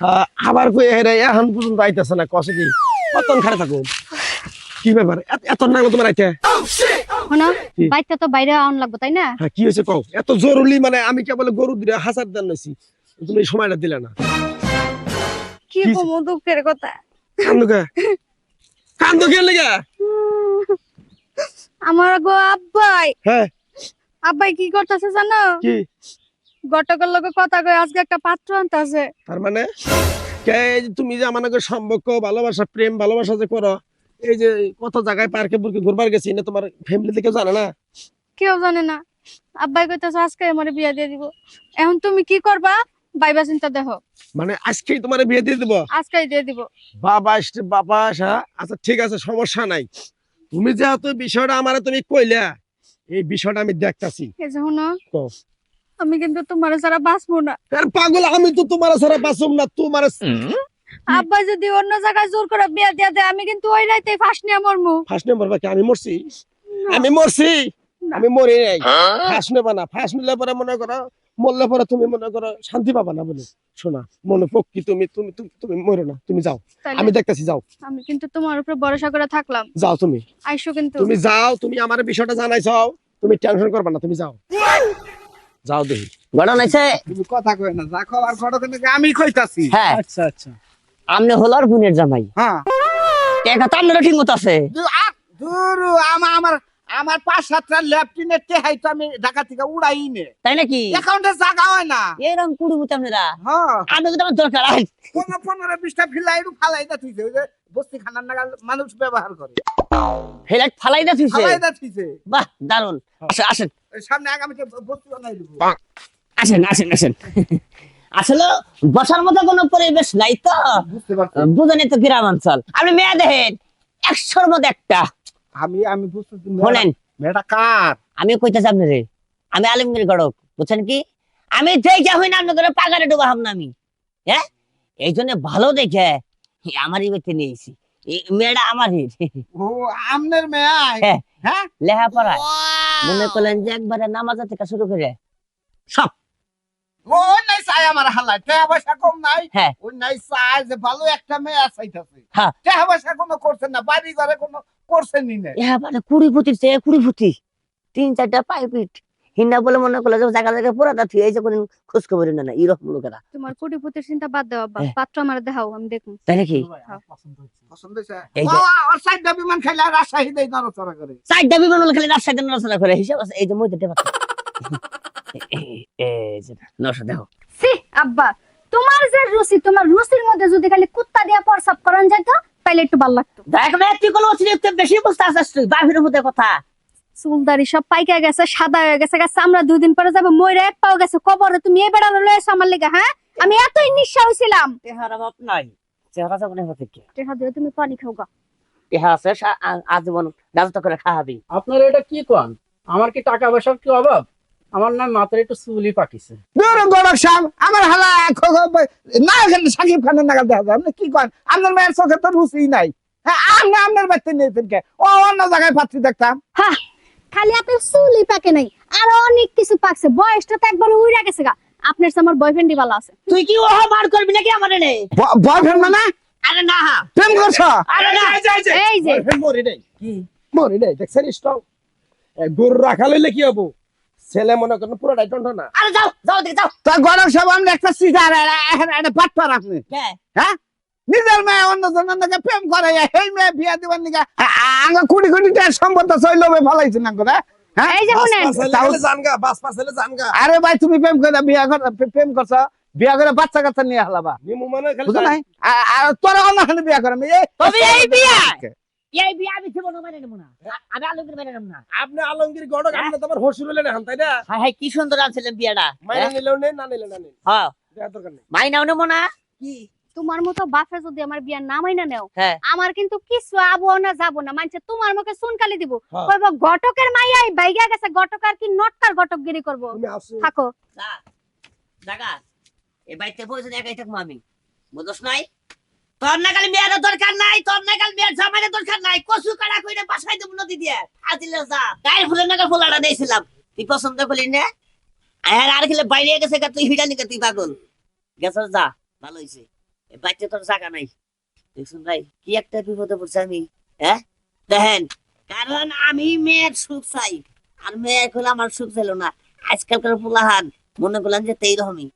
আহ, আবার কই হেরে এখন পর্যন্ত আইতেছে না কসে কি? কতক্ষণ খাড়ে থাকো? কি ব্যাপার? এত- এত নাগলো তোমার আইতে? শোনো বাইকটা তো বাইরে আউন লাগবো তাই না? হ্যাঁ কি হয়েছে কও? এত জরুরি মানে আমি কেবল গরু দিলে হাজার দেন নাইছি তুমি এই সময়টা দিলে না। কি? কমো দুঃখের কথা। কান্দো কে? কান্দো লেগে? আমার গো আব্বাই। হ্যাঁ। আব্বাই কি করতেছে জানো? কি? গটকের লগে কথা কই আজকে একটা পাত্র আনতাছে। তার মানে? কে তুমি যে আমার সম্পর্ক ভালোবাসা প্রেম ভালোবাসা যে করো এই যে কত জায়গায় পার্কে পুরকে ঘুরবার গেছি না তোমার ফ্যামিলি কেউ জানে না? কেউ জানে না। আব্বাই কইতাছে আজকে আমার বিয়া দিয়ে দিব। এখন তুমি কি করবা? বাইবা চিন্তা দেখো। মানে আজকেই তোমার বিয়ে দিয়ে দেবো? আজকেই দিয়ে দিব। বাবা আসছে বাবা আসা। আচ্ছা ঠিক আছে সমস্যা নাই। তুমি যেহেতু বিষয়টা আমার তুমি কইলা এই বিষয়টা আমি দেখতাছি। এই যে শুনো কও। আমি কিন্তু তোমার ছাড়া বাঁচবো না। আর পাগল আমি তো তোমার ছাড়া বাসুম না তোমার আব্বা যদি অন্য জায়গায় জোর করে বিয়া দিয়া দেয় আমি কিন্তু ওই রাইতেই ফাঁস নিয়ে মরমু। ফার্স্ট নাম্বার বাকি আমি মরছি? আমি মরছি? আমি মরি নাই। ফার্স্ট নেবা না। ফার্স্ট নিলে পরে মনে করো মরলে পরে তুমি মনে করো শান্তি পাবা না বলে। শোনা মনে পক্ষী তুমি তুমি তুমি- তুমি মরো না। তুমি যাও। আমি দেখতেছি যাও। আমি কিন্তু তোমার উপরে ভরসা করে থাকলাম। যাও তুমি। আইসো কিন্তু। তুমি যাও তুমি আমার বিষয়টা জানাইছাও তুমি টেনশন করবা না তুমি যাও। যাও দেখি। ঘটনা হয়েছে তুমি কথা কই না যা খবর ঘটনা আমি কইতাছি। হ্যাঁ। আচ্ছা আচ্ছা। আমনে হলো আর বোনের জামাই। হ্যাঁ। টেকা তো আপনারও ঠিক মতো আছে। দূর আমার আমার আমার পাঁচ সাতটা ল্যাপটিনের টেহাই তো আমি ঢাকা থেকে উড়াই নে। তাই নাকি? অ্যাকাউন্টে জায়গা হয় না। এরকম কুড়ি বুতে আপনারা হ্যাঁ। আমি কিন্তু আমার দরকার আই পনেরো পনেরো বিশটা ফিলাই ফালাই থুইছে। ওই যে বস্তি খানার নাগাল মানুষ ব্যবহার করে। ফালাই দা থুইছে? ফালাই থুইছে। বাহ দারুণ আসেন আসেন। সামনে আগামীতে বস্তি বানাই দিব। আসেন আসেন আসেন। আসলে বসার মতো কোনো পরিবেশ নাই তো। বুঝতে পারছি। বুঝেনি তো গ্রাম অঞ্চল। আপনি মেয়ে দেখেন একশোর মধ্যে একটা। আমি আমি বুঝতেছি শোনেন মেয়েটা কার? আমি কইতেছি আপনারে। আমি আলমগীর গড়ক বুঝছেন কি? আমি যেই যা হই না আপনাদের পাগারে ডুবা হাম না আমি। হ্যাঁ? এই জন্য ভালো দেখে আমারই বেতে নিয়েছি। মেয়েটা আমারই। ও আমনের মেয়ে হ্যাঁ। হ্যাঁ? লেহা পড়ায় মনে করলেন যে একবারে নামাজা থেকে শুরু করে সব আমার টাকা পয়সা কম নাই। হ্যাঁ। ওই নাই চাই যে ভালো একটা মেয়ে চাইতেছে হ্যাঁ। টাকা পয়সা কোনো করছে না বাড়ি ঘরে কোনো করছে নি না এবারে কুড়ি ফুটির চেয়ে কুড়ি ফুটি তিন চারটা পাইপিট হিন্না বলে মনে করল যে জায়গা জায়গায় পুরাটা থুয়ে এই যে কোন খোঁজ খবর না না এরকম লোকেরা। তোমার কোটিপতির চিন্তা বাদ দাও আব্বা। হ্যাঁ। পাত্র আমার দেখাও আমি দেখুন। তাই নাকি পছন্দ আর সাইডটা বিমান খাইলে রাজশাহী দেয় নড়াচড়া করে। চারটা বিমান হলো খালি রাস্তায় নড়াচড়া করে। হিসাব আছে এই যে টেপা এই যে নশো দেখো। সি আব্বা তোমার যে রুচি তোমার রুচির মধ্যে যদি খালি কুত্তা দিয়া প্রসাব করান যাইতো তাইলে একটু ভালো লাগতো। দেখ না তুই কোনো অতিরিক্ত বেশি বুঝতে আসছিস তুই বাহিরের মধ্যে কথা। চুলদারি সব পাইকা গেছে সাদা হয়ে গেছে গেছে আমরা দুই দিন পরে যাব ময়রা এক পাও গেছে কবরে তুমি এই বেড়া লয়ে এসো আমার লেগে হ্যাঁ? আমি এতই নিঃসা হয়েছিলাম চেহারা বাপ নাই চেহারা যাব না হতে কি টেহা দিয়ে তুমি পানি খাও গা। চেহারা আছে আজীবন রাজত্ব করে খাওয়াবি। আপনারা এটা কি কন? আমার কি টাকা পয়সার কি অভাব? আমার নাম মাত্র একটু চুলি পাকিছে। সাহেব আমার হালা না এখানে সাকিব খানের নাগাল দেখা যায়। আপনি কি করেন? আপনার মেয়ের চোখে তো রুচি নাই। হ্যাঁ আপনি আপনার বাড়িতে নিয়েছেন কে? ও অন্য জায়গায় পাচ্ছি দেখতাম। হ্যাঁ খালি আপনার চুলই পাকে নাই। আরও অনেক কিছু পাকছে। বয়সটা তো একবার উইরা গেছে গা। আপনার চেয়ে আমার বয়ফ্রেন্ডই ভালো আছে। তুই কি ওহ মার করবি নাকি আমার নে? বয়ফ্রেন্ড মানে? আরে না। প্রেম করছ? আরে না। এই যে Boyfriend মরি নাই। মরি নাই দেখছেন স্ট্রং গরু রাখা লইলে কি হব? ছেলে মনে করেন পুরোটাই টন্ট না। আরে যাও যাও দিকে যাও। তা গরক সাহেব আমরা একটা সিজার একটা বাটপার আপনি হ্যাঁ হ্যাঁ? নিজের মেয়ে অন্য জনের নাকি প্রেম করে এই মেয়ে বিয়া দিবার নিকা আঙ্গা কোটি কোটি টাকা সম্পদ চইল ফলাইছে না করে হ্যাঁ? এই যে শুনেন। তাও- জানগা বাস পাস হলে জানগা। আরে ভাই তুমি প্রেম করে বিয়া কর প্রেম করছ বিয়া করে বাচ্চা কাচ্চা নিয়ে হালাবা। নিমু মানে আর তোরা অন্য খালি বিয়া করে তবে এই বিয়া আমি জীবন মেনে নেব না। আমি আলমগীর মেনে নেব না। আপনি আলমগীর গড়ক আপনি তো হসুর হলেন এখন তাই না? হাই হাই কি সুন্দর আনছিলেন বিয়াটা মাইনা নিলেও নেই না নিলে না নেই হ্যাঁ। দরকার নেই। মাইনাও নেব না? কি? তোমার মতো বাপে যদি আমার বিয়ার না মাইনা নেও হ্যাঁ। আমার কিন্তু কিছু আবো না যাব না। মানছে তোমার মুখে সুনকালি দিব। হ্যাঁ। কইব ঘটকের মাইয়াই বাইগা গেছে ঘটকার কি নটকার ঘটকগিরি করব? তুমি আসো। থাকো। জাগা। এই বাড়িতে বসে একাই থাকব আমি। বুঝছ নাই? তোর নাগাল মেয়ের দরকার নাই, তোর নাগাল মেয়ের জামাইয়ের দরকার নাই। কচু কাটা কইরে বাসায় দেবো নদী দিয়ে। আজিলে যা। গায়ে ফুলের নাগাল ফোলাটা দিয়েছিলাম। তুই পছন্দ করলি না? আর আর খেলে বাইরে গেছে তুই হিটা নিকে, তুই পাগল। গেছ যা, ভালো এই বাচ্চা তোর জায়গা নাই। দেখুন ভাই, কি একটা বিপদে পড়ছে আমি হ্যাঁ? দেখেন, কারণ আমি মেয়ের সুখ চাই। আর মেয়ে এখন আমার সুখ চাইলো না। আজকালকার পোলাহান মনে করলাম যে তেই রকমই